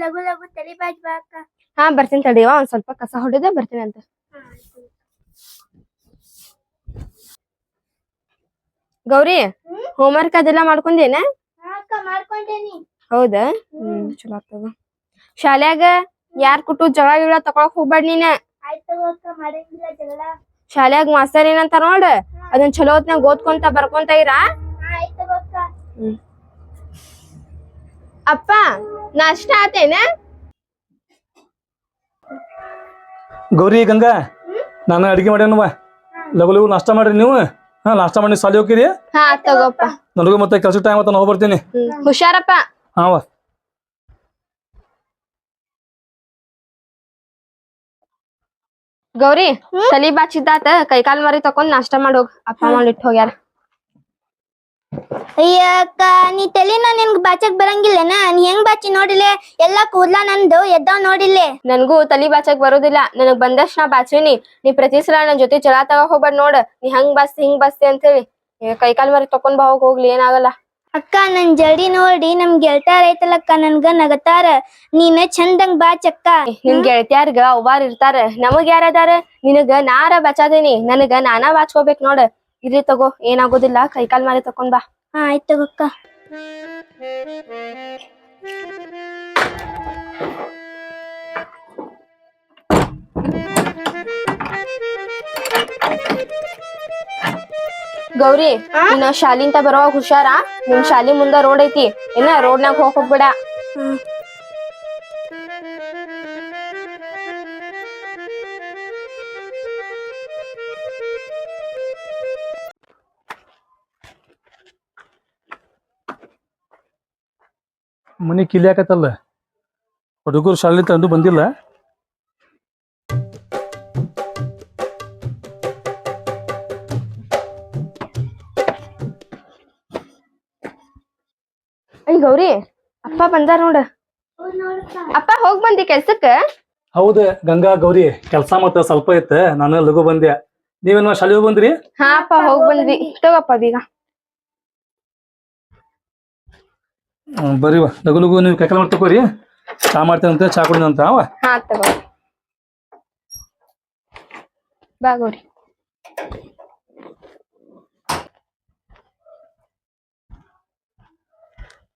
ಲಘು ಲಘು ತಲಿ ಬಾಜ್ ಬಾ ಹಾ ಬರ್ತೀನಿ ತಡಿಯವ ಒಂದ್ ಸ್ವಲ್ಪ ಕಸ ಹೊಡೆದ ಬರ್ತೀನಿ ಅಂತ. ಗೌರಿ ಹೋಮ್ವರ್ಕ್ ಅದೆಲ್ಲ ಮಾಡ್ಕೊಂಡೇನ? ಮಾಡ್ಕೊಂಡೇನಿ. ಹೌದಾ? ಹ್ಮ್. ಚಲೋ ಆಗ್ತದ. ಶಾಲ್ಯಾಗ ಯಾರ್ ಕೊಟ್ಟು ಜಗಳ ಗಿಳ ತಕೊಳಕ್ ಹೋಗ್ಬೇಡ ನೀನ? ಶಾಲ್ಯಾಗ ಮಾಸ್ತರ್ ಏನಂತ ನೋಡ್? ಅದನ್ನ ಚಲೋ ಹೊತ್ನಾಗ ಓದ್ಕೊಂತ ಬರ್ಕೊಂತ ಇರ? ಹಾ ಆಯ್ತು ಅಕ್ಕ. ಅಪ್ಪ ನಾಷ್ಟ ಆತೇನ? ಗೌರಿ ಗಂಗಾ ನಾನು ಅಡಿಗೆ ಮಾಡ್ಯಾನವ. ಲಗು ಲಗು ನಾಷ್ಟ ಮಾಡ್ರಿ ನೀವು. ಹಾ ನಾಷ್ಟ ಮಾಡಿ ಸಾಲಿ ಹೋಗಿರಿ ಹಾ ತಗೋಪ್ಪ. ನನಗೂ ಮತ್ತೆ ಕೆಲಸ ಟೈಮ್ ಆತ ನಾ ಹೋಗ್ಬರ್ತೀನಿ. ಹ್ಮ್. ಹುಷಾರಪ್ಪ. ಹಾವ ಗೌರಿ ತಲಿ ಬಾಚಿದ್ದಾತ ಕೈಕಾಲ್ ಮರಿ ತಕೊಂಡ್ ನಾಷ್ಟ ಮಾಡೋಗ್ ಅಪ್ಪ ಮಾಡಿಟ್ ಹೋಗ್ಯಾರ. ಅಯ್ಯ ಅಕ್ಕ ನೀ ತಲಿನ ನಿನ್ಗ್ ಬಾಚಕ್ ಬರಂಗಿಲ್ಲನ? ನೀ ಹೆಂಗ್ ಬಾಚಿ ನೋಡಿಲೆ? ಎಲ್ಲಾ ಕೂದ್ಲ ನಂದು ಎದ್ದಾವ್ ನೋಡಿಲೆ ನನ್ಗೂ ತಲಿ ಬಾಚಕ್ ಬರೋದಿಲ್ಲ. ನನಗ್ ಬಂದಷ್ಟ ನಾ ಬಾಚೀನಿ ನೀ ಪ್ರತಿ ಸಲ ನನ್ ಜೊತೆ ಜಗಳ ತಗೋ ಹೋಗ್ಬಾರ್ ನೋಡ್. ನೀ ಹಂಗ್ ಬಾಸ್ತಿ ಹಿಂಗ್ ಬಾಸ್ತಿ ಅಂತ ಹೇಳಿ ಕೈಕಾಲ್ ಮರಿ ತಕೊಂಡ್ ಬಾ ಹೋಗ್ ಹೋಗ್ಲಿ ಏನಾಗಲ್ಲ. ಅಕ್ಕ ನನ್ ಜಡಿ ನೋಡಿ ನಮ್ ಗೆಳ್ತಾರ ಐತಲಕ್ಕ ನನ್ಗ ನಗತಾರ. ನೀನ ಚಂದಂಗ್ ಬಾಚಕ್ಕ ನಿನ್ ಗೆಳತಿಯಾರ್ಗ ಅವ್ವಾರ್ ಇರ್ತಾರ. ನಮಗ್ ಯಾರದಾರ ನಿನಗ ನಾರ ಬಚಾದೇನಿ. ನನಗ ನಾನಾ ಬಾಚ್ಕೋಬೇಕ್ ನೋಡ್. ಇರ್ಲಿ ತಗೋ ಏನಾಗೋದಿಲ್ಲ. ಕೈಕಾಲ್ ಮಾರಿ ತಕೊಂಡ್ ಬಾ. ಹಾ ಆಯ್ತು ತಗೋಕ್ಕ ಗೌರಿ ನೀನ್ ಶಾಲಿಂತ ಬರೋವಾಗ ಹುಷಾರ? ನಿಮ್ ಶಾಲಿ ಮುಂದ ರೋಡ್ ಐತಿ. ಏನ ರೋಡ್ನಾಗ ಹೋಗ್ ಹೋಗ್ಬೇಡ. ಮನಿ ಕಿಲಿಯಾಕತ್ತಲ್ಲ ಹುಡುಗರು ಶಾಲೆ ತಂದು ಬಂದಿಲ್ಲ. ಗೌರಿ ಅಪ್ಪ ಬಂದಾರ ನೋಡ. ಅಪ್ಪ ಹೋಗ್ ಬಂದಿ ಕೆಲ್ಸಕ್ಕ? ಹೌದು ಗಂಗಾ ಗೌರಿ ಕೆಲಸ ಮತ್ತ ಸ್ವಲ್ಪ ಇತ್ತು ನಾನು ಲಘು ಬಂದೆ. ನೀವೇನ ಶಾಲೆ ಹೋಗಿ ಬಂದ್ರಿ? ಹಾ ಅಪ್ಪ ಹೋಗ್ ಬಂದ್ವಿ. ತಗೋಪ್ಪ ಬೀಗ. ಹ್ಮ್, ಬರ್ರಿವ ಲಗು ಲಘು ನೀವು ಕೈಕಾಲ ಮಾಡಿ ತಗೋರಿ ಚಾ ಮಾಡ್ತೇನಂತೆ ಚಾ ಕುಡಿದಂತ ಅವ ಹಾ ತಗೋ.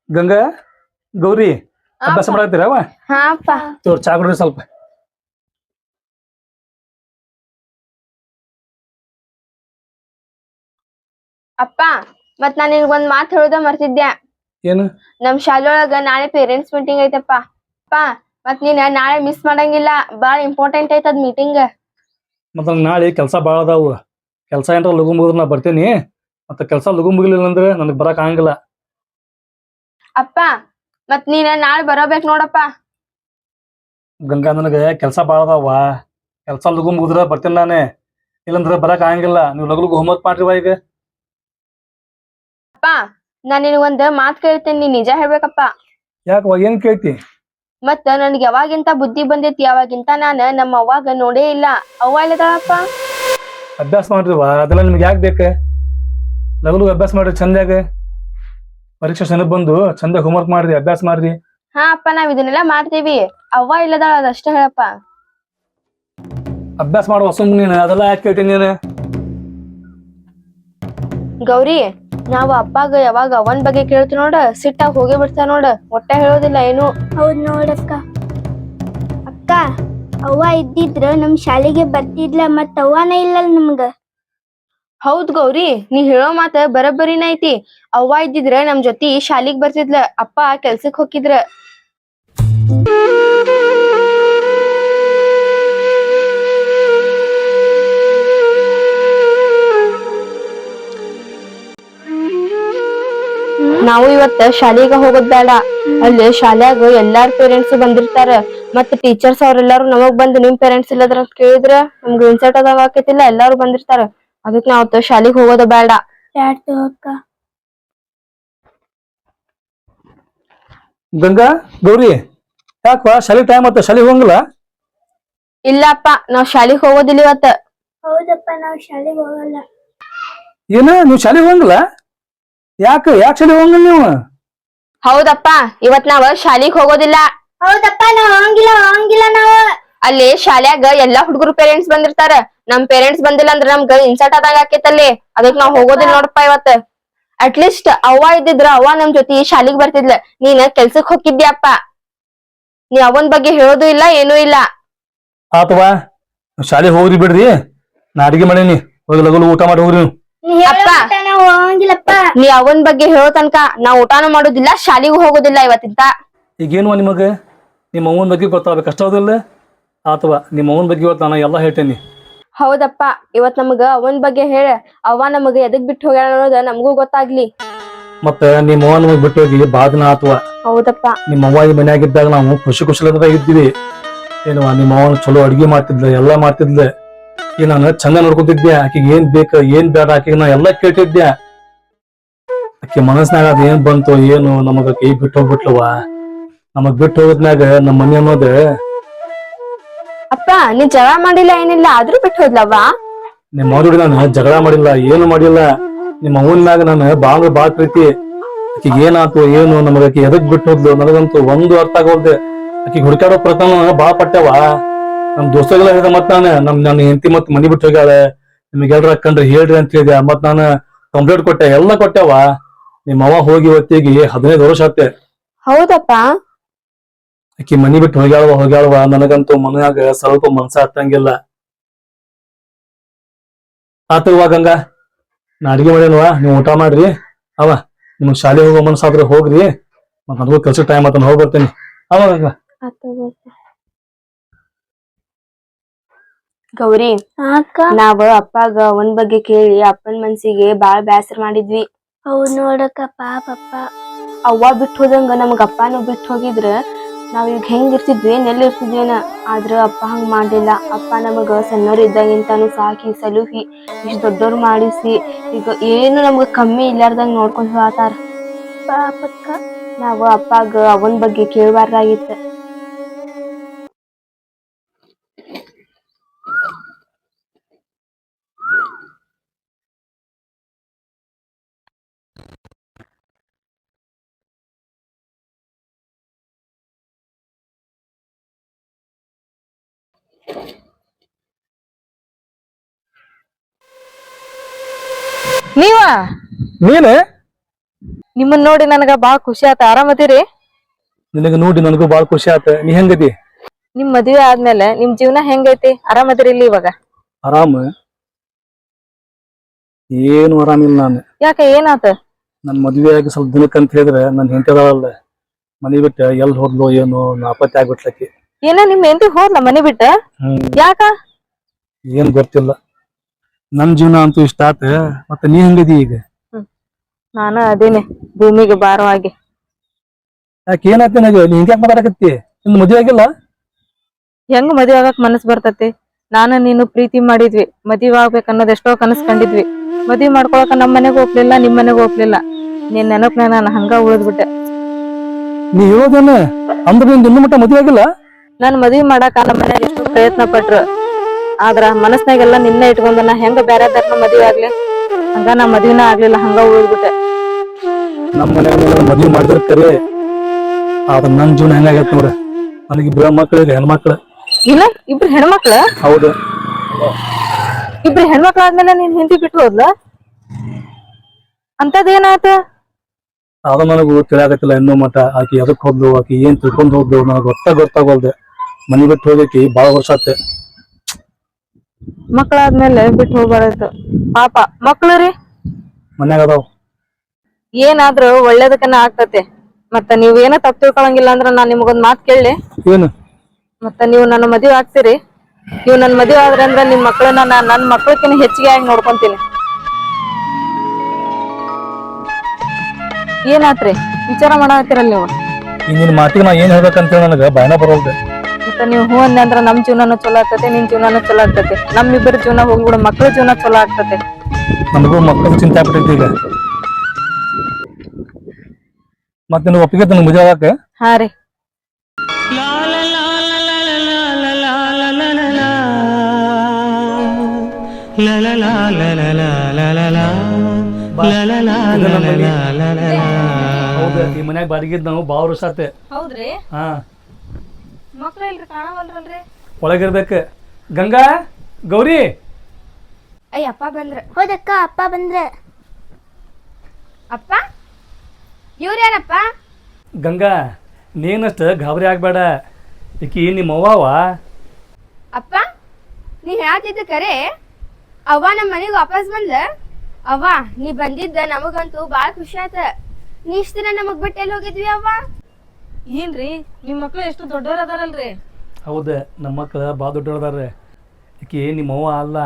ಗಂಗಾ ಗೌರಿ ಅಭ್ಯಾಸ ಮಾಡತ್ತೀರ ಅವ ಹಾ ಅಪ್ಪ ತೋರ್ ಚಾ ಕುಡ್ರಿ ಸ್ವಲ್ಪ. ಅಪ್ಪ ಮತ್ ನಾನ್ ನಿನ್ಗ್ ಒಂದ್ ಮಾತ್ ಹೇಳೋದ ಮರ್ತಿದ್ದೆ ಏನು? ನಮ್ ಶಾಲೆಯೊಳಗ ನಾಳೆ ಪೇರೆಂಟ್ಸ್ ಮೀಟಿಂಗ್ ಐತಪ್ಪ. ಅಪ್ಪ ಮತ್ ನೀನ್ ನಾಳೆ ಮಿಸ್ ಮಾಡಂಗಿಲ್ಲ. ಬಾಳ ಇಂಪಾರ್ಟೆಂಟ್ ಐತ್ ಅದ್ ಮೀಟಿಂಗ್ ಮತ್ತ ನಾಳೆ ಕೆಲಸ ಭಾಳ ಅದಾವು. ಕೆಲಸ ಏನಾರ ಲಗು ಮುಗಿದ್ರೆ ನಾ ಬರ್ತೀನಿ. ಮತ್ತ ಕೆಲಸ ಲಗು ಮುಗಿಲಿಲ್ಲ ಅಂದ್ರೆ ನನಗೆ ಬರಕ್ ಆಗಂಗಿಲ್ಲ. ಅಪ್ಪ ಮತ್ ನೀನ್ ನಾಳೆ ಬರೋಬೇಕ್ ನೋಡಪ್ಪ. ಗಂಗಾ ನನಗೆ ಕೆಲಸ ಭಾಳ ಅದಾವ. ಕೆಲಸ ಲಘು ಮುಗಿದ್ರೆ ಬರ್ತೀನಿ ನಾನೇ. ಇಲ್ಲಂದ್ರೆ ಬರಕ್ ಆಗಂಗಿಲ್ಲ. ನೀವು ಲಗು ಹೋಮ್ವರ್ಕ್ ಮಾಡ್ರಿ ಈಗ. ಅಪ್ಪ ನಾನ್ ನಿನಗ್ ಒಂದ್ ಮಾತ್ ಕೇಳ್ತೇನೆ ನೀ ನಿಜ ಹೇಳ್ಬೇಕಪ್ಪ. ಯಾಕೆ ಏನ್ ಕೇಳ್ತಿ? ಮತ್ತ ನನ್ಗೆ ಯಾವಾಗಿಂತ ಬುದ್ಧಿ ಬಂದೈತಿ ಅವಾಗಿಂತ ನಾನ್ ನಮ್ಮ ಅವ್ವಾಗ ನೋಡೇ ಇಲ್ಲ. ಅವ್ವ ಇಲ್ಲದಾಳಪ್ಪ ಅಭ್ಯಾಸ ಮಾಡ್ರಿವಾ ಅದೆಲ್ಲ ನಿಮ್ಗೆ ಯಾಕೆ ಬೇಕು? ಲಗಲು ಅಭ್ಯಾಸ ಮಾಡ್ರಿ ಚಂದಾಗ ಪರೀಕ್ಷೆ ಸೆನಪ್ ಬಂದು ಹೋಮ್ ಹೋಮ್ವರ್ಕ್ ಮಾಡ್ರಿ ಅಭ್ಯಾಸ ಮಾಡ್ರಿ. ಹಾ ಅಪ್ಪ ನಾವ್ ಇದನ್ನೆಲ್ಲ ಮಾಡ್ತೀವಿ. ಅವ್ವ ಇಲ್ಲದಾಳ ಅದಷ್ಟೇ ಹೇಳಪ್ಪ. ಅಭ್ಯಾಸ ಮಾಡುವ ಸುಮ್ಮನೆ ನೀನು ಅದೆಲ್ಲ ಯಾಕೆ ಕೇಳ್ತೀನಿ ನೀನು? ಗೌರಿ ನಾವ್ ಅಪ್ಪಾಗ ಯಾವಾಗ ಅವನ್ ಬಗ್ಗೆ ಕೇಳ್ತೀವಿ ನೋಡ ಸಿಟ್ಟಾಗಿ ಹೋಗಿ ಬಿಡ್ತಾನ ನೋಡ. ಒಟ್ಟ ಹೇಳೋದಿಲ್ಲ ಏನು? ಹೌದ್ ನೋಡಕ್ಕ. ಅಕ್ಕ ಅವ್ವ ಇದ್ದಿದ್ರ ನಮ್ ಶಾಲೆಗೆ ಬರ್ತಿದ್ಲ ಮತ್ ಅವ್ವನ ಇಲ್ಲಲ್ ನಮ್ಗ. ಹೌದ್ ಗೌರಿ ನೀ ಹೇಳೋ ಮಾತ ಬರಬ್ಬರಿನ ಐತಿ. ಅವ್ವ ಇದ್ದಿದ್ರ ನಮ್ ಜೊತಿ ಶಾಲಿಗ್ ಬರ್ತಿದ್ಲ ಅಪ್ಪ ಕೆಲ್ಸಕ್ ಹೋಗಿದ್ರ ನಾವು ಇವತ್ತ ಶಾಲಿಗ ಹೋಗೋದ್ ಬೇಡ. ಅಲ್ಲಿ ಶಾಲ್ಯಾಗ ಎಲ್ಲಾರ್ ಪೇರೆಂಟ್ಸ್ ಬಂದಿರ್ತಾರ. ಮತ್ತ ಟೀಚರ್ಸ್ ಅವ್ರೆಲ್ಲಾರು ನಮಗ್ ಬಂದ್ ನಿಮ್ ಪೇರೆಂಟ್ಸ್ ಇಲ್ಲದ್ರ ಅಂತ ಕೇಳಿದ್ರ ನಮ್ಗೆ ಇನ್ಸಲ್ಟ್ ಅದಾವ ಆಕೈತಿಲ್ಲ ಎಲ್ಲಾರು ಬಂದಿರ್ತಾರ. ಅದಕ್ ನಾವ್ ಶಾಲಿಗ್ ಹೋಗೋದ ಬೇಡ. ಗಂಗಾ ಗೌರಿ ಯಾಕವಾ ಶಾಲೆ ಟೈಮ್ ಆತ ಶಾಲಿ ಹೋಗಂಗಿಲ್ಲ? ಇಲ್ಲಪ್ಪ ನಾವ್ ಶಾಲಿಗ್ ಹೋಗೋದಿಲ್ಲ ಇವತ್ತ. ಹೌದಪ್ಪ ನಾವ್ ಶಾಲೆಗೆ ಹೋಗಲ್ಲ. ಏನ ನೀವು ಶಾಲೆಗೆ ಹೋಗಂಗಿಲ್ಲ? ಯಾಕೆ ಯಾಕೆ ಶಾಲಿ ಹೋಗಂಗಿಲ್ಲ ನೀವು? ಹೌದಪ್ಪ ಇವತ್ ನಾವ್ ಶಾಲಿಗ್ ಹೋಗೋದಿಲ್ಲ. ಹೌದಪ್ಪ ನಾವ್ ಹೋಗಂಗಿಲ್ಲ ಹೋಗಂಗಿಲ್ಲ ನಾವು. ಅಲ್ಲಿ ಶಾಲ್ಯಾಗ ಎಲ್ಲಾ ಹುಡುಗರು ಪೇರೆಂಟ್ಸ್ ಬಂದಿರ್ತಾರ. ನಮ್ ಪೇರೆಂಟ್ಸ್ ಬಂದಿಲ್ಲ ಅಂದ್ರ ನಮ್ಗ ಇನ್ಸಲ್ಟ್ ಆದಾಗ ಆಕೇತಲ್ಲಿ. ಅದಕ್ ನಾವ್ ಹೋಗೋದಿಲ್ಲ ನೋಡಪ್ಪ ಇವತ್. ಅಟ್ಲೀಸ್ಟ್ ಅವ್ವ ಇದ್ದಿದ್ರ ಅವ್ವ ನಮ್ ಜೊತೆ ಶಾಲಿಗ್ ಬರ್ತಿದ್ಲ. ನೀನ್ ಕೆಲ್ಸಕ್ ಹೋಗಿದ್ಯಪ್ಪ. ನೀ ಅವನ್ ಬಗ್ಗೆ ಹೇಳೋದು ಇಲ್ಲ ಏನೂ ಇಲ್ಲ. ಆತವಾ ಶಾಲೆಗೆ ಹೋಗ್ರಿ ಬಿಡ್ರಿ. ನಾ ಅಡಿಗೆ ಮಾಡೀನಿ. ಹೋಗಿ ಲಗು ಊಟ ಮಾಡಿ ಹೋಗ್ರಿ ನೀವು. ಅಪ್ಪ. ಹೋಗಂಗಿಲ್ಲಪ್ಪ ನೀ ಅವನ್ ಬಗ್ಗೆ ಹೇಳೋ ತನಕ ನಾ ಊಟಾನು ಮಾಡೋದಿಲ್ಲ ಶಾಲಿಗೂ ಹೋಗೋದಿಲ್ಲ ಇವತ್ತಿಂತ. ಈಗೇನು ನಿಮಗೆ? ನಿಮ್ಮ ಅವನ ಬಗ್ಗೆ ಗೊತ್ತಾಗ್ಬೇಕು. ಅಷ್ಟ ಹೌದಿಲ್ಲ? ಆತವಾ ನಿಮ್ಮ ಅವನ ಬಗ್ಗೆ ಇವತ್ತು ನಾನು ಎಲ್ಲ ಹೇಳ್ತೇನೆ. ಹೌದಪ್ಪ ಇವತ್ ನಮಗ ಅವನ್ ಬಗ್ಗೆ ಹೇಳ. ಅವ ನಮಗ ಎದಕ್ ಬಿಟ್ಟು ಹೋಗ್ಯಾಳ ಅನ್ನೋದ ನಮಗೂ ಗೊತ್ತಾಗ್ಲಿ. ಮತ್ತ ನಿಮ್ಮ ಅವ್ವ ನಮಗ್ ಬಿಟ್ಟು ಹೋಗಿ ಬಾದನ ಅಥವಾ ಆತವ. ಹೌದಪ್ಪ. ನಿಮ್ಮ ಅವ್ವ ಈ ಮನೆಯಾಗಿದ್ದಾಗ ನಾವು ಖುಷಿ ಖುಷಿಲದ ಇದ್ವಿ ಏನವ ನಿಮ್ಮ ಅವನ ಚಲೋ ಅಡಿಗೆ ಮಾಡ್ತಿದ್ಲ ಎಲ್ಲ ಮಾಡ್ತಿದ್ಲ. ಈ ನಾನು ಚಂದ ನೋಡ್ಕೊತಿದ್ದೆ. ಆಕಿಗೆ ಏನ್ ಬೇಕ ಏನ್ ಬೇಡ ಆಕಿಗೆ ನಾ ಎಲ್ಲ ಕೇಳ್ತಿದ್ದೆ. ಆಕಿ ಮನಸ್ನಾಗ ಅದ ಏನ್ ಬಂತು ಏನು ನಮಗ ಕೈ ಬಿಟ್ಟು ಹೋಗ್ಬಿಟ್ಲವ ನಮಗ್ ಬಿಟ್ಟು ಹೋಗದ್ನಾಗ ನಮ್ಮ ಮನೆ ಅನ್ನೋದು ಅಪ್ಪ ನೀ ಜಗಳ ಮಾಡಿಲ್ಲ ಏನಿಲ್ಲ ಆದ್ರೂ ಬಿಟ್ಟು ಹೋದ್ಲವ್ವ? ನಿಮ್ಮ ಅವ್ರ ನಾನು ಜಗಳ ಮಾಡಿಲ್ಲ ಏನು ಮಾಡಿಲ್ಲ. ನಿಮ್ಮ ಅವನ ಮ್ಯಾಗ ನಾನು ಬಾಳ ಬಾಳ ಪ್ರೀತಿ. ಆಕಿಗೆ ಏನಾತು ಏನು ನಮಗ ಆಕಿ ಎದಕ್ ಬಿಟ್ಟು ಹೋದ್ಲು ನನಗಂತೂ ಒಂದು ಅರ್ಥ ಆಗೋಲ್ದೆ. ಆಕಿಗೆ ಹುಡುಕಾಡೋ ಪ್ರಯತ್ನ ಬಾಳ ಪಟ್ಟೆವ ನಮ್ ದೋಸ್ತಗೆಲ್ಲ ಹೇಳಿದ ಮತ್ ನಾನು ನಮ್ ನನ್ನ ಹೆಂಡತಿ ಮತ್ ಮನಿ ಬಿಟ್ಟು ಹೋಗ್ಯಾಳೆ. ನಿಮ್ಗೆ ಎಲ್ರ ಹೇಳ್ರಿ ಅಂತ ಹೇಳಿದೆ ಮತ್ ನಾನು ಕಂಪ್ಲೇಂಟ್ ಕೊಟ್ಟೆ ಎಲ್ಲ ಕೊಟ್ಟೆವ ನಿಮ್ಮ ಅವ ಹೋಗಿ ಹೊತ್ತಿಗೆ ಹದಿನೈದು ವರ್ಷ ಆತೆ ಹೌದಪ್ಪ. ಆಕಿ ಮನಿ ಬಿಟ್ಟು ಹೋಗ್ಯಾಳವ ಹೋಗ್ಯಾಳವ ನನಗಂತೂ ಮನೆಯಾಗ ಸ್ವಲ್ಪ ಮನ್ಸ ಹತ್ತಂಗಿಲ್ಲ ಆತ ಇವಾಗ ಗಂಗ ನಾ ಅಡಿಗೆ ಮಾಡ್ಯನವ ನೀವು ಊಟ ಮಾಡ್ರಿ. ಅವ ನಿಮ್ ಶಾಲೆ ಹೋಗೋ ಮನ್ಸಾದ್ರೆ ಹೋಗ್ರಿ. ಮತ್ತೆ ನನಗೂ ಕೆಲ್ಸ ಟೈಮ್ ಆತನ ಹೋಗಿ ಬರ್ತೇನೆ. ಅವ ಗಂಗ ಗೌರಿ ನಾವ್ ಅಪ್ಪಾಗ ಒಂದ್ ಬಗ್ಗೆ ಕೇಳಿ ಅಪ್ಪನ್ ಮನ್ಸಿಗೆ ಬಾಳ ಬ್ಯಾಸರ ಮಾಡಿದ್ವಿ. ಹೌದ್ ನೋಡಕ್ಕ ಪಾಪಪ್ಪ. ಅವ್ವ ಬಿಟ್ಟು ಹೋದಂಗ ನಮಗ ಅಪ್ಪನೂ ಬಿಟ್ಟು ಹೋಗಿದ್ರ. ನಾವ್ ಈಗ ಹೆಂಗ್ ಇರ್ತಿದ್ವಿ ಎಲ್ಲಿ ಇರ್ತಿದ್ವೇನ ಆದ್ರ ಅಪ್ಪ ಹಂಗ್ ಮಾಡಲಿಲ್ಲ. ಅಪ್ಪ ನಮಗ ಸಣ್ಣವ್ರ ಇದ್ದಾಗಿಂತಾನು ಸಾಕಿ ಸಲುಹಿ. ಇಷ್ಟ ದೊಡ್ಡವ್ರು ಮಾಡಿಸಿ. ಈಗ ಏನು ನಮ್ಗ ಕಮ್ಮಿ ಇಲ್ಲಾರ್ದಂಗ್ ನೋಡ್ಕೊಂಡ್ ಹೋತಾರ ಪಾಪಕ್ಕ. ನಾವು ಅಪ್ಪಾಗ ಅವನ್ ಬಗ್ಗೆ ಕೇಳಬಾರ್ದಾಗಿತ್ತ. ನೀವ? ನೀನ್? ನಿಮ್ಮನ್ ನೋಡಿ ನನಗ ಬಾಳ ಖುಷಿ ಆತ. ಆರಾಮದಿರಿ ನಿನಗ ನೋಡಿ ನನಗೂ ಬಾಳ ಖುಷಿ ಆತ. ನೀ ಹೆಂಗದಿ? ನಿಮ್ ಮದ್ವೆ ಆದ್ಮೇಲೆ ನಿಮ್ ಜೀವನ ಹೆಂಗೈತಿ? ಆರಾಮದಿರಿ ಇಲ್ಲಿ ಇವಾಗ? ಆರಾಮ? ಏನು ಆರಾಮಿಲ್ಲ ನಾನು. ಯಾಕ ಏನಾತ? ನನ್ ಮದ್ವೆ ಆಗಿ ಸ್ವಲ್ಪ ದಿನಕ್ಕೆ ಅಂತ ಹೇಳಿದ್ರೆ ನನ್ ಹೆಂಡತಿದಾಳಲ್ಲ ಮನಿ ಬಿಟ್ಟ ಎಲ್ ಹೋದ್ಲು ಏನು ನಾಪತ್ತೆ ಆಗ್ಬಿಟ್ಲಕ್ಕಿ ಏನ ನಿಮ್ ಹೆಂಡತಿ ಹೋದ್ಲ ಮನೆ ಬಿಟ್ಟ? ಹ್ಮ್. ಯಾಕ? ಏನ್ ಗೊತ್ತಿಲ್ಲ. ನನ್ ಜೀವನ ಅಂತೂ ಇಷ್ಟ ಆತ ಮತ್ತೆ ನೀ ಹೆಂಗದಿ ಈಗ? ನಾನು ಅದೇನೆ ಭೂಮಿಗೆ ಭಾರವಾಗಿ ಯಾಕೆ ಏನಾಯ್ತು ನನಗೆ? ನೀ ಹಿಂಗ್ಯಾಕ್ ಮಾತಾಡಕತ್ತಿ? ನಿನ್ ಮದ್ವೆ ಆಗಿಲ್ಲ? ಹೆಂಗ್ ಮದ್ವೆ ಆಗಕ್ ಮನಸ್ ಬರ್ತತಿ? ನಾನು ನೀನು ಪ್ರೀತಿ ಮಾಡಿದ್ವಿ. ಮದ್ವೆ ಆಗ್ಬೇಕು ಅನ್ನೋದ್ ಎಷ್ಟೋ ಕನಸ್ ಕಂಡಿದ್ವಿ. ಮದ್ವೆ ಮಾಡ್ಕೊಳಕ ನಮ್ ಮನೆಗ್ ಹೋಗ್ಲಿಲ್ಲ ನಿಮ್ ಮನೆಗ್ ಹೋಗ್ಲಿಲ್ಲ. ನಿನ್ ನೆನಪ್ನ ನಾನು ಹಂಗ ಉಳಿದ್ಬಿಟ್ಟೆ. ನೀ ಹೇಳೋದೇನ? ಅಂದ್ರೆ ನಿನ್ ಇನ್ನು ಮಟ್ಟ ಮದ್ವೆ ಆಗಿಲ್ಲ? ನಾನ್ ಮದ್ವಿ ಮಾಡಾಕ ನಮ್ಮ ಮನ್ಯಾಗ ಎಷ್ಟು ಪ್ರಯತ್ನ ಪಟ್ರು. ಆದ್ರ ಮನಸ್ನಾಗೆಲ್ಲ ನಿನ್ನೆ ಇಟ್ಕೊಂಡ ನಾ ಹೆಂಗ ಬ್ಯಾರೆ ದಾರ್ನ ಮದ್ವೆ ಆಗ್ಲಿ? ಹಂಗ ನಾ ಮದ್ವಿನ ಆಗ್ಲಿಲ್ಲ ಹಂಗ ಉಳಿದ್ಬಿಟ್ಟೆ ನಮ್ಮ ಮನ್ಯಾಗ ಮದ್ವೆ ಮಾಡಿದ್ರ ಕರೆ ಆದ್ರ ನನ್ ಜೀವನ ಹೆಂಗಾಗೈತೆ ನೋಡ್ರ? ನನಗೆ ಇಬ್ಬರ ಮಕ್ಳಿಗೆ ಹೆಣ್ಮಕ್ಳ. ಇಲ್ಲ ಇಬ್ರು ಹೆಣ್ಮಕ್ಳ? ಹೌದು. ಇಬ್ರು ಹೆಣ್ಮಕ್ಳ ಆದ್ಮೇಲೆ ನೀನ್ ಹಿಂದಿ ಬಿಟ್ಟು ಹೋದ್ಲ? ಅಂತದೇನಾತ ಅದು ನನಗೂ ತಿಳಿಯಾಗತ್ತಿಲ್ಲ ಇನ್ನೂ ಮಠ ಆಕಿ ಎದಕ್ ಹೋದ್ಲು ಆಕಿ ಏನ್ ತಿಳ್ಕೊಂಡ್ ಹೋದ್ಲು ನನಗೆ ಗೊತ್ತ ಗೊತ್ತಾಗೋಲ್ದೆ. ಮನಿ ಬಿಟ್ಟು ಹೋಗಕ್ಕೆ ಬಾಳ ವರ್ಷ ಮಕ್ಳಾದ್ಮೇಲೆ ಬಿಟ್ಟು ಹೋಗ್ಬಾರ್ದು. ಪಾಪ. ಮಕ್ಳು ರೀ? ಮನ್ಯಾಗ ಅದಾವ. ಏನಾದ್ರೂ ಒಳ್ಳೇದಕ್ಕನ ಆಗ್ತತೆ. ಮತ್ತ ನೀವ್ ಏನೋ ತಪ್ಪು ತಿಳ್ಕೊಳಂಗಿಲ್ಲ ಅಂದ್ರ ನಾನ್ ನಿಮಗೊಂದ್ ಮಾತ್ ಕೇಳಿ ಏನು? ಮತ್ತ ನೀವು ನನ್ನ ಮದುವೆ ಆಗ್ತೀರಿ. ನೀವು ನನ್ನ ಮದುವೆ ಆದ್ರೆ ಅಂದ್ರ ನಿಮ್ ಮಕ್ಳನ್ನ ನಾನ್ ನನ್ ಮಕ್ಳಕ್ಕಿಂತ ಹೆಚ್ಚಿಗೆ ಆಗಿ ನೋಡ್ಕೊಂತೀನಿ. ಏನಾತ್ರಿ? ವಿಚಾರ ಮಾಡಾಕತ್ತೀರಲ್ಲ ನೀವು? ಈ ಮಾತಿಗೆ ನಾ ಏನ್ ಹೇಳ್ಬೇಕಂತೇಳಿ ನನಗೆ ಭಯನ ಬರೋಲ್ದೆ ಮತ್ತ ನೀವು ಹೂ ಅಂದೆ ಅಂದ್ರ ನಮ್ ಜೀವನನು ಚಲೋ ಆಗ್ತತೆ ನಿನ್ ಜೀವನನು ಚಲೋ ಆಗ್ತತೆ. ನಮ್ಮಿಬ್ಬರ ಜೀವನ ಹೋಗ್ಬಿಡ ಮಕ್ಳ ಜೀವನ ಚಲೋ ಆಗ್ತತೆ. ನನಗೂ ಮಕ್ಕಳು ಚಿಂತೆ ಆಗ್ಬಿಟ್ಟೈತಿ ಈಗ. ಮತ್ತೆ ನೀವು ಒಪ್ಪಿಗೆ ನನಗೆ ಮದುವೆ ಆಗಕ್ಕೆ? ಹಾ ರೀ. ಈ ಮನ್ಯಾಗ ಬಾಡಿಗೆ ನಾವು ಭಾಳ ಸಾತೆ. ಹೌದ್ರಿ? ಹಾ. ಮಕ್ಳು ಇಲ್ರಿ ಕಾಣವಲ್ರಲ್ರಿ? ಒಳಗಿರ್ಬೇಕು. ಗಂಗಾ ಗೌರಿ. ಅಯ್ಯ ಅಪ್ಪ ಬಂದ್ರ. ಹೋದಕ್ಕ ಅಪ್ಪ ಬಂದ್ರ. ಅಪ್ಪ? ಇವ್ರ ಯಾರಪ್ಪ? ಗಂಗಾ ನೀನಷ್ಟ ಗಾಬರಿ ಆಗ್ಬೇಡ. ಈಕಿ ನಿಮ್ಮ ಅವ್ವ. ಅಪ್ಪ ನೀ ಹೇಳ್ತಿದ್ದ ಕರೆ. ಅವ್ವ ನಮ್ಮ ಮನೆಗೆ ವಾಪಸ್ ಬಂದ. ಅವ್ವ ನೀ ಬಂದಿದ್ದ ನಮಗಂತೂ ಬಾಳ ಖುಷಿ ಆತ. ನೀ ಇಷ್ಟ ದಿನ ನಮಗ್ ಬಿಟ್ಟೆಲ್ಲಿ ಹೋಗಿದ್ವಿ ಅವ್ವ? ಏನ್ರಿ? ನಿಮ್ಮ ಮಕ್ಳು ಎಷ್ಟು ದೊಡ್ಡವ್ರ ಅದಾರಲ್ರಿ ಹೌದು ನಮ್ಮ ಮಕ್ಳು ಭಾಳ ದೊಡ್ಡವ್ರದಾರ ಈಕಿ ನಿಮ್ಮ ಅವ್ವ ಅಲ್ಲ.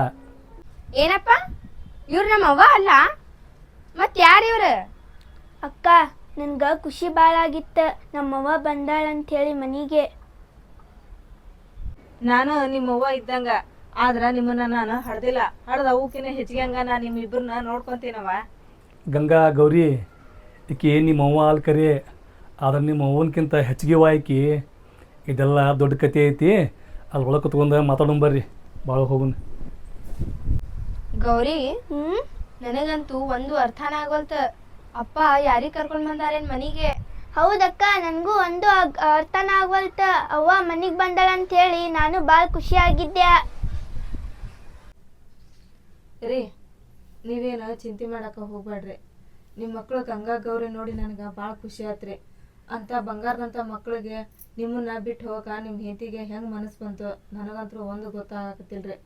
ಏನಪ್ಪ? ಇವ್ರು ನಮ್ಮ ಅವ್ವ ಅಲ್ಲ? ಮತ್ ಯಾರು ಇವ್ರ? ಅಕ್ಕ ನನ್ಗ ಖುಷಿ ಭಾಳ ಆಗಿತ್ತ. ನಮ್ಮವ್ವ ಬಂದಾಳ ಅಂತ ಹೇಳಿ ಮನಿಗೆ. ನಾನು ನಿಮ್ಮ ಅವ್ವ ಇದ್ದಂಗ. ಆದ್ರ ನಿಮ್ಮನ್ನ ನಾನು ಹಡ್ದಿಲ್ಲ. ಹಡ್ದ ಅವಕ್ಕಿನ ಹೆಚ್ಚಿಗೆ ಹಂಗ ನಾ ನಿಮ್ ಇಬ್ಬರನ್ನ ನೋಡ್ಕೊಂತೀನವ ಗಂಗಾ ಗೌರಿ ಈಕಿ ನಿಮ್ಮ ಅವ್ವ ಕರೆ ಕರಿ ಆದ್ರೆ ನಿಮ್ಮ ಅವ್ವನಕ್ಕಿಂತ ಹೆಚ್ಚಿಗೆ ವಾಯ್ಕಿ ಇದೆಲ್ಲ ದೊಡ್ಡ ಕತೆ ಐತಿ. ಅಲ್ಲಿ ಒಳಗೆ ಕುತ್ಕೊಂಡು ಮಾತಾಡೋಣ ಬರ್ರಿ. ಭಾಳ ಹೋಗುನ್. ಗೌರಿ ಹ್ಮ್? ನನಗಂತೂ ಒಂದು ಅರ್ಥನ ಆಗೋಲ್ತ. ಅಪ್ಪ ಯಾರಿಗೆ ಕರ್ಕೊಂಡ್ ಬಂದಾರೇನ್ ಮನಿಗೆ? ಹೌದಕ್ಕ ನನಗೂ ಒಂದು ಅಗ್- ಅರ್ಥನ ಆಗ್ವಲ್ತ ಅವ್ವ ಮನಿಗ್ ಬಂದಾಳ ಅಂತ ಹೇಳಿ ನಾನು ಭಾಳ ಖುಷಿ ಆಗಿದ್ದೆ ರೀ ನೀವೇನು ಚಿಂತೆ ಮಾಡಕ ಹೋಗ್ಬೇಡ್ರಿ ನಿಮ್ಮ ಮಕ್ಕಳು ಗಂಗಾ ಗೌರಿ ನೋಡಿ ನನಗೆ ಭಾಳ ಖುಷಿ ಆತ್ರಿ. ಅಂತ ಬಂಗಾರದಂಥ ಮಕ್ಕಳಿಗೆ ನಿಮ್ಮನ್ನ ಬಿಟ್ಟು ಹೋಗಕ ನಿಮ್ಮ ಹೆಂಡತಿಗೆ ಹೆಂಗೆ ಮನಸ್ಸು ಬಂತು ನನಗಂತೂ ಒಂದು ಗೊತ್ತಾಗತ್ತಿಲ್ರಿ.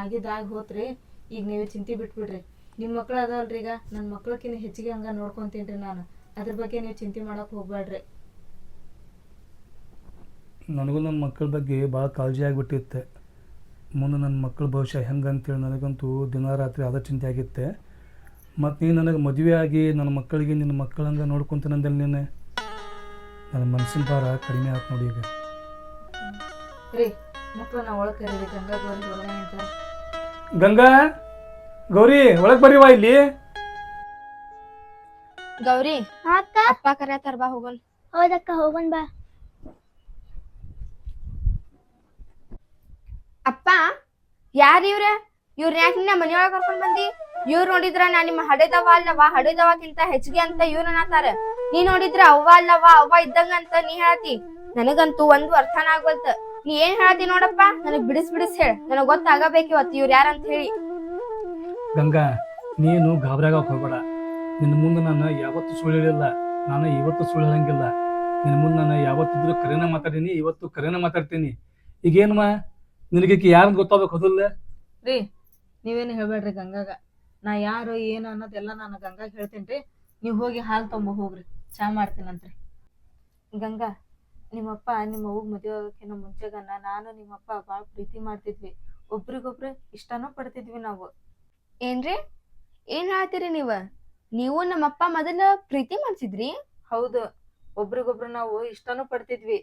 ಆಗಿದಾಗ ಹೋತ್ರಿ, ಈಗ ನೀವು ಚಿಂತೆ ಬಿಟ್ಬಿಡ್ರಿ. ನಿಮ್ಮ ಮಕ್ಳು ಅದಾವಲ್ರಿ ಈಗ ನನ್ನ ಮಕ್ಳಕ್ಕಿನ್ನ ಹೆಚ್ಚಿಗೆ ಹಂಗೆ ನೋಡ್ಕೊಂತೀನಿ ರೀ ನಾನು. ಅದ್ರ ಬಗ್ಗೆ ನೀವು ಚಿಂತೆ ಮಾಡೋಕೆ ಹೋಗ್ಬೇಡ್ರಿ ನನಗೂ ನನ್ನ ಮಕ್ಕಳ ಬಗ್ಗೆ ಭಾಳ ಕಾಳಜಿ ಆಗಿಬಿಟ್ಟಿತ್ತೆ. ಮುಂದೆ ನನ್ನ ಮಕ್ಕಳ ಭವಿಷ್ಯ ಹೆಂಗೆ ಅಂತೇಳಿ ನನಗಂತೂ ದಿನ ರಾತ್ರಿ ಅದ ಚಿಂತೆ ಆಗಿತ್ತೆ. ಮತ್ತು ನೀನು ನನಗೆ ಮದುವೆ ಆಗಿ ನನ್ನ ಮಕ್ಕಳಿಗೆ ನಿನ್ನ ಮಕ್ಕಳಂಗೆ ನೋಡ್ಕೊಂತೀನಂದಲ್ಲಿ ನೀನು? ನನ್ನ ಮನಸ್ಸಿನ ಭಾರ ಕಡಿಮೆ ಆಯ್ತು ನೋಡಿ ಈಗ. ರೀ ಮಕ್ಳನ್ನ ಒಳಗೆ ಕರೀರಿ ಗಂಗಾ ಗೌರಿ ಒಳಗ್ ನಿಂತಾರ ಗಂಗಾ ಗೌರಿ ಒಳಗೆ ಬರೀವಾ ಇಲ್ಲಿ. ಗೌರಿ ಹಾ ಅಕ್ಕ. ಅಪ್ಪ ಕರೆಯತ್ತಾರ ಬಾ ಹೋಗೋಣ ಹೌದಕ್ಕ ಹೋಗೋಣ ಬಾ. ಅಪ್ಪ ಯಾರ ಇವ್ರ? ಇವ್ರ ಯಾಕೆ ನಿನ್ನ ಮನೆಯೊಳಗ ಕರ್ಕೊಂಡ್ ಬಂದಿ? ಇವ್ರ ನೋಡಿದ್ರ ನಾ ನಿಮ್ಮ ಹಡೆದವ ಅಲ್ಲವಾ? ಹಡೆದವಕ್ಕಿಂತ ಹೆಚ್ಚಿಗೆ ಅಂತ ಇವ್ರ ಅನ್ನತಾರ. ನೀ ನೋಡಿದ್ರ ಅವ್ವ ಅಲ್ಲವ ಅವ್ವ ಇದ್ದಂಗ ಅಂತ ನೀ ಹೇಳತಿ. ನನಗಂತೂ ಒಂದು ಅರ್ಥನ ಆಗ್ವಲ್ತ. ನೀ ಏನ್ ಹೇಳತಿ ನೋಡಪ್ಪ? ನನಗ್ ಬಿಡಿಸ್ ಬಿಡಿಸ್ ಹೇಳ. ನನಗ್ ಗೊತ್ತಾಗಬೇಕು ಇವತ್ತು ಯಾರ ಯಾರಂತ ಹೇಳಿ. ಗಂಗಾ ನೀನು ಗಾಬರಾಗ ಹೋಗ್ಬೇಡ. ನಿನ್ನ ಮುಂದೆ ನಾನು ಯಾವತ್ತು ಸುಳ್ಳು ಹೇಳಿಲ್ಲ ನಾನು ಇವತ್ತು ಸುಳ್ಳು ಹೇಳಂಗಿಲ್ಲ ನಿನ್ನ ಮುಂದೆ ನಾನು ಯಾವತ್ತಿದ್ರು ಕರೆನ ಮಾತಾಡೀನಿ ಇವತ್ತು ಕರೆನ ಮಾತಾಡ್ತೀನಿ. ಈಗೇನಮ್ಮ? ನಿನಗೆ ಯಾರನ್ನ ಗೊತ್ತಾಗಬೇಕು ಹೌದಲ್ಲ ರೀ ನೀವೇನು ಹೇಳ್ಬೇಡ್ರಿ ಗಂಗಾಗ. ನಾ ಯಾರು ಏನು ಅನ್ನೋದೆಲ್ಲ ನಾನು ಗಂಗಾಗ ಹೇಳ್ತೇನೆ ರೀ ನೀವು ಹೋಗಿ ಹಾಲು ತೊಂಬ ಹೋಗ್ರಿ. ಚಾ ಮಾಡ್ತೀನಂತ್ರಿ ಗಂಗಾ ನಿಮ್ಮಪ್ಪ ನಿಮ್ಮ ಅವ್ಗ ಮದುವೆ ಆಗೋಕ್ಕಿಂತ ಮುಂಚೆಗನ್ನ ನಾನು ನಿಮ್ಮಪ್ಪ ಭಾಳ ಪ್ರೀತಿ ಮಾಡ್ತಿದ್ವಿ. ಒಬ್ರಿಗೊಬ್ರು ಇಷ್ಟನೂ ಪಡ್ತಿದ್ವಿ ನಾವು. ಏನ್ರಿ? ಏನ್ ಹೇಳ್ತೀರಿ ನೀವ? ನೀವು ನಮ್ಮಪ್ಪ ಮೊದಲ ಪ್ರೀತಿ ಮಾಡ್ಸಿದ್ರಿ? ಹೌದು ಒಬ್ರಿಗೊಬ್ರು ನಾವು ಇಷ್ಟನೂ ಪಡ್ತಿದ್ವಿ.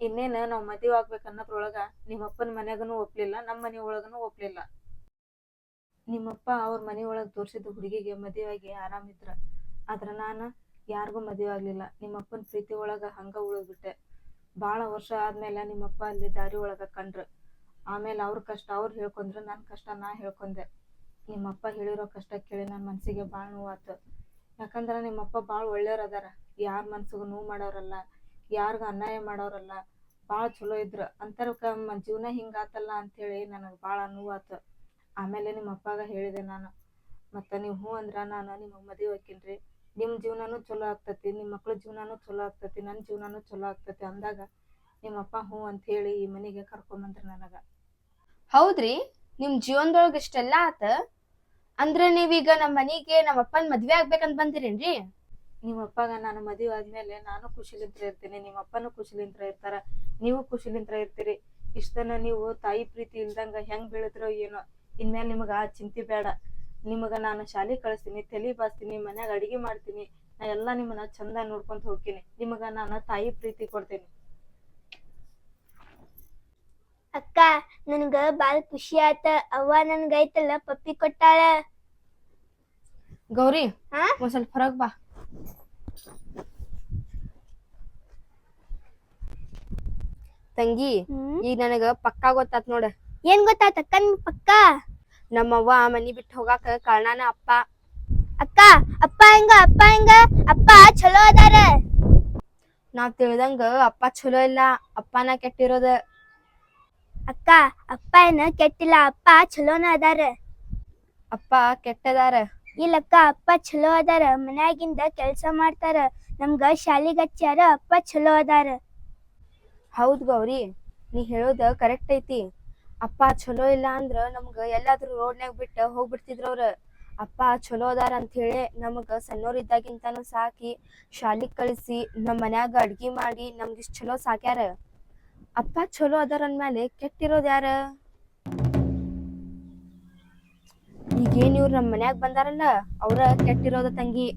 ಇನ್ನೇನು ನಾವು ಮದುವೆ ಆಗ್ಬೇಕು ಅನ್ನೋದ್ರೊಳಗ ನಿಮ್ಮಪ್ಪನ ಮನ್ಯಾಗನು ಒಪ್ಲಿಲ್ಲ ನಮ್ಮ ಮನೆ ಒಳಗನು ಒಪ್ಲಿಲ್ಲ. ನಿಮ್ಮಪ್ಪ ಅವ್ರ ಮನೆ ಒಳಗೆ ತೋರಿಸಿದ ಹುಡುಗಿಗೆ ಮದುವೆಯಾಗಿ ಆರಾಮಿದ್ರ ಆದ್ರ ನಾನು ಯಾರಿಗೂ ಮದುವೆ ಆಗ್ಲಿಲ್ಲ. ನಿಮ್ಮಪ್ಪನ ಪ್ರೀತಿ ಒಳಗ ಹಂಗ ಉಳಿದ್ಬಿಟ್ಟೆ. ಭಾಳ ವರ್ಷ ಆದ್ಮೇಲೆ ನಿಮ್ಮಪ್ಪ ಅಲ್ಲಿ ದಾರಿ ಒಳಗ ಕಂಡ್ರು. ಆಮೇಲೆ ಅವ್ರ ಕಷ್ಟ ಅವ್ರು ಹೇಳ್ಕೊಂಡ್ರು ನನ್ನ ಕಷ್ಟ ನಾ ಹೇಳ್ಕೊಂಡೆ. ನಿಮ್ಮಪ್ಪ ಹೇಳಿರೋ ಕಷ್ಟ ಕೇಳಿ ನನ್ನ ಮನ್ಸಿಗೆ ಭಾಳ ನೋವಾತು. ಯಾಕಂದ್ರೆ ನಿಮ್ಮಪ್ಪ ಭಾಳ ಒಳ್ಳೆಯವ್ರು ಅದಾರ. ಯಾರ ಮನ್ಸಿಗೂ ನೋವು ಮಾಡೋರಲ್ಲ ಯಾರಿಗ ಅನ್ಯಾಯ ಮಾಡೋರಲ್ಲ ಭಾಳ ಚಲೋ ಇದ್ರು. ಅಂತರ್ಕ ನಮ್ಮ ಜೀವನ ಹಿಂಗಾತಲ್ಲ ಅಂತೇಳಿ ನನಗೆ ಭಾಳ ನೋವಾತು. ಆಮೇಲೆ ನಿಮ್ಮ ಅಪ್ಪಾಗ ಹೇಳಿದೆ ನಾನು. ಮತ್ತು ನೀವು ಹ್ಞೂ ಅಂದ್ರೆ ನಾನು ನಿಮಗೆ ಮದುವೆ ಹಾಕಿನ್ರಿ ನಿಮ್ಮ ಜೀವನನೂ ಚಲೋ ಆಗ್ತೈತಿ ನಿಮ್ಮ ಮಕ್ಳ ಜೀವನನೂ ಚಲೋ ಆಗ್ತೈತಿ ನನ್ನ ಜೀವನನೂ ಚಲೋ ಆಗ್ತೈತಿ ಅಂದಾಗ ನಿಮ್ಮಪ್ಪ ಹ್ಞೂ ಅಂತ ಹೇಳಿ ಈ ಮನೆಗೆ ಕರ್ಕೊಂಬಂದ್ರಿ ನನಗೆ. ಹೌದ್ರಿ ನಿಮ್ ಜೀವನದೊಳಗ ಇಷ್ಟೆಲ್ಲ ಆತ? ಅಂದ್ರ ನೀವೀಗ ನಮ್ಮ ಮನಿಗೆ ನಮ್ಮ ಅಪ್ಪನ ಮದ್ವೆ ಆಗ್ಬೇಕಂತ ಬಂದಿರೇನ್ರಿ? ನಿಮ್ಮ ಅಪ್ಪಗ ನಾನು ಮದುವೆ ಆದ್ಮೇಲೆ ನಾನು ಖುಷಿಲಿಂತ್ರ ಇರ್ತೀನಿ ನಿಮ್ಮ ಅಪ್ಪನೂ ಖುಷಿಲಿಂತ್ರ ಇರ್ತಾರ ನೀವು ಖುಷಿಲಿಂತ್ರ ಇರ್ತೀರಿ. ಇಷ್ಟನ ನೀವು ತಾಯಿ ಪ್ರೀತಿ ಇಲ್ದಂಗ ಹೆಂಗ್ ಬೆಳೆದ್ರೋ ಏನೋ ಇನ್ಮೇಲೆ ನಿಮಗ ಆ ಚಿಂತೆ ಬೇಡ. ನಿಮಗ ನಾನು ಶಾಲಿ ಕಳಿಸ್ತೀನಿ ತಲಿ ಬಾಸ್ತೀನಿ ಮನ್ಯಾಗ ಅಡಿಗೆ ಮಾಡ್ತೀನಿ ನಾ ಎಲ್ಲಾ ನಿಮ್ಮನ್ನ ಚಂದ ನೋಡ್ಕೊಂತ ಹೋಗ್ತೀನಿ. ನಿಮಗ ನಾನು ತಾಯಿ ಪ್ರೀತಿ ಕೊಡ್ತೀನಿ. ಅಕ್ಕ ನನ್ಗ ಬಾಳ ಖುಷಿ ಆತ. ಅವ್ವ ನನ್ಗ ಐತಲ್ಲ ಪಪ್ಪಿ ಕೊಟ್ಟಾಳ. ಗೌರಿ ಹಾ? ಒಂದ್ ಸ್ವಲ್ಪ ಹೊರಗ್ ಬಾ. ತಂಗಿ ಹ್ಮ್? ಈಗ ನನಗ ಪಕ್ಕಾ ಗೊತ್ತಾತ್ ನೋಡ. ಏನ್ ಗೊತ್ತಾತ ಅಕ್ಕ ನಿಮ್ ಪಕ್ಕ? ನಮ್ಮವ್ವ ಮನಿ ಬಿಟ್ಟು ಹೋಗಾಕ ಕಾರಣನ ಅಪ್ಪ. ಅಕ್ಕ, ಅಪ್ಪ ಹೆಂಗ ಅಪ್ಪ ಹೆಂಗ? ಅಪ್ಪ ಚಲೋ ಅದಾರ? ನಾವ್ ತಿಳಿದಂಗ ಅಪ್ಪ ಚಲೋ ಇಲ್ಲ, ಅಪ್ಪನ ಕೆಟ್ಟಿರೋದ. ಅಕ್ಕ, ಅಪ್ಪ ಏನ ಕೆಟ್ಟಿಲ್ಲ, ಅಪ್ಪ ಚಲೋನ ಅದಾರ? ಅಪ್ಪ ಕೆಟ್ಟದಾರ? ಇಲ್ಲಕ್ಕ, ಅಪ್ಪ ಚಲೋ ಅದಾರ, ಮನ್ಯಾಗಿಂದ ಕೆಲ್ಸ ಮಾಡ್ತಾರ, ನಮ್ಗ ಶಾಲಿಗ್ ಹಚ್ಚಾರ ಅಪ್ಪ ಚಲೋ ಅದಾರ. ಹೌದ್ ಗೌರಿ, ನೀ ಹೇಳೋದ ಕರೆಕ್ಟ್ ಐತಿ. ಅಪ್ಪ ಚಲೋ ಇಲ್ಲ ಅಂದ್ರ ನಮ್ಗ ಎಲ್ಲಾದ್ರೂ ರೋಡ್ನ್ಯಾಗ ಬಿಟ್ಟ ಹೋಗ್ಬಿಡ್ತಿದ್ರು ಅವ್ರ. ಅಪ್ಪ ಚಲೋ ಅದಾರ ಅಂತ ಹೇಳಿ ನಮಗ ಸಣ್ಣೋರ್ ಇದ್ದಾಗಿಂತಾನು ಸಾಕಿ ಶಾಲಿಗ್ ಕಳಿಸಿ ನಮ್ ಮನ್ಯಾಗ ಅಡ್ಗಿ ಮಾಡಿ ನಮ್ಗಿಷ್ಟ್ ಚಲೋ ಸಾಕ್ಯಾರ. ಅಪ್ಪ ಚಲೋ ಅದಾರ ಅಂದ್ಮೇಲೆ ಕೆಟ್ಟಿರೋದ್ ಯಾರ? ಈಗೇನ್ ಇವ್ರು ನಮ್ ಮನ್ಯಾಗ ಬಂದಾರಲ್ಲ ಅವ್ರ ಕೆಟ್ಟಿರೋದ ತಂಗಿ.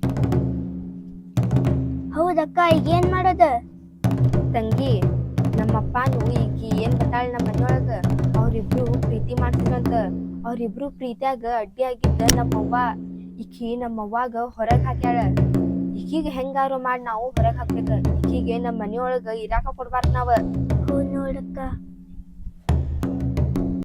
ಹೌದಕ್ಕ ಈಗ ಏನ್ ಮಾಡೋದ? ತಂಗಿ ನಮ್ಮಪ್ಪನು ಈಗ ಏನ್ ಬತ್ತಾಳ ನಮ್ಮ ಮನೆಯೊಳಗ ಅವ್ರಿಬ್ರು ಪ್ರೀತಿ ಮಾಡ್ತಿದ್ರಂತ ಅವ್ರಿಬ್ರು ಪ್ರೀತಿಯಾಗ ಅಡ್ಡಿ ಆಗಿದ್ದ ನಮ್ಮವ್ವ. ಈಕಿ ನಮ್ಮವ್ವಾಗ ಹೊರಗ್ ಹಾಕ್ಯಾಳ. ಈಕಿಗೆ ಹೆಂಗಾರು ಮಾಡಿ ನಾವು ಹೊರಗೆ ಹಾಕ್ಬೇಕ. ಈಕಿಗೆ ನಮ್ಮ ಮನೆಯೊಳಗ ಇರಾಕ ಕೊಡ್ಬಾರ್ದ ನಾವು. ನೋಡಕ್ಕ.